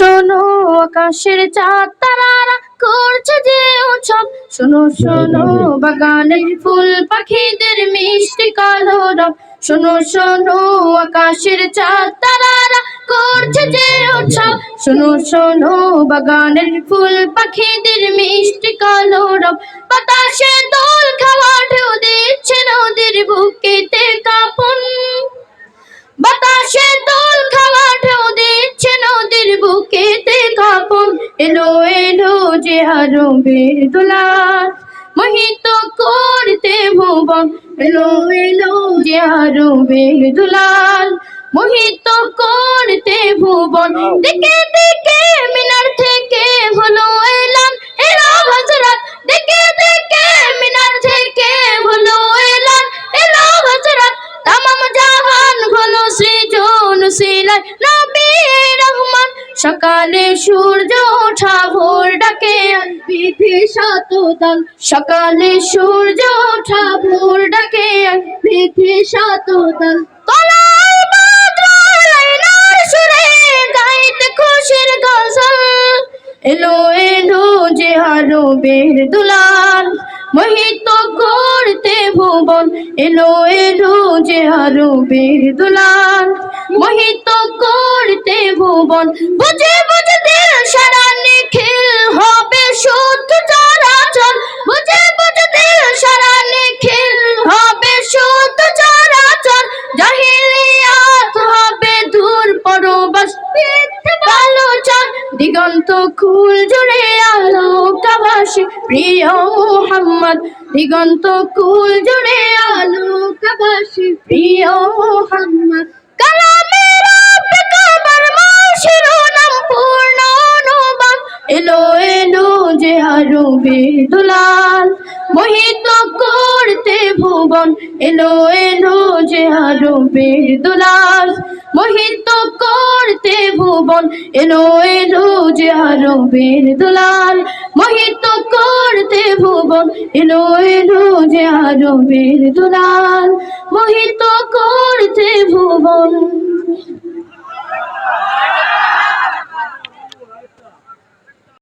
শোনো আকাশের চাঁদ, তারারা করছে যে উৎসব। শোনো শোনো বাগানের ফুল, পাখিদের মিষ্টি কলরব শোনো শোনো আকাশের চাঁদ, তারারা করছে যে উৎসব। শোনো শোনো বাগানের ফুল, পাখিদের মিষ্টি যে আরও বেদুলার মোহিত করতে ভুবন। এলো এলো যে আরও বেদুলাল মোহিত করতে ভুবন। দিকে দিকে মিনার থেকে হলো এলাম, এলো হজরত। দিকে দিকে মিনার থেকে হলো এলাম, এলো হজরত। তামাম জাহান হলো সৃজন সিলাই নবী রহমান, সকালে সূর্য ওঠা বিধি শতদল সকালে সূর্য ওঠা, ভোর ডাকে বিধি গজল। এলো এলো যে আরও বের দুলাল। মোহিত করতে ভুবন। এলো এলো যে আরও বের দুলাল। মোহিত করতে ভুবন। বুঝে দিগন্ত কুল জুড়ে আলোকাবাসী, প্রিয় মোহাম্মদ। দিগন্ত কুল জুড়ে আলোকাবাসী, প্রিয় মোহাম্মদ। কালামের কাবার মা শিরোনাম পূর্ণ অনুবাদ। এলো এলো যে আরও বেদুলাল। মোহিত করতে ভুবন। এলো এলো যে আরও বেদুলাল। মোহিত করতে ভুবন। এলো এলো যে আরও বেদুলাল মোহিত করতে ভুবন। এলো এলো যে আরও বেদুলাল মোহিত করতে ভুবন।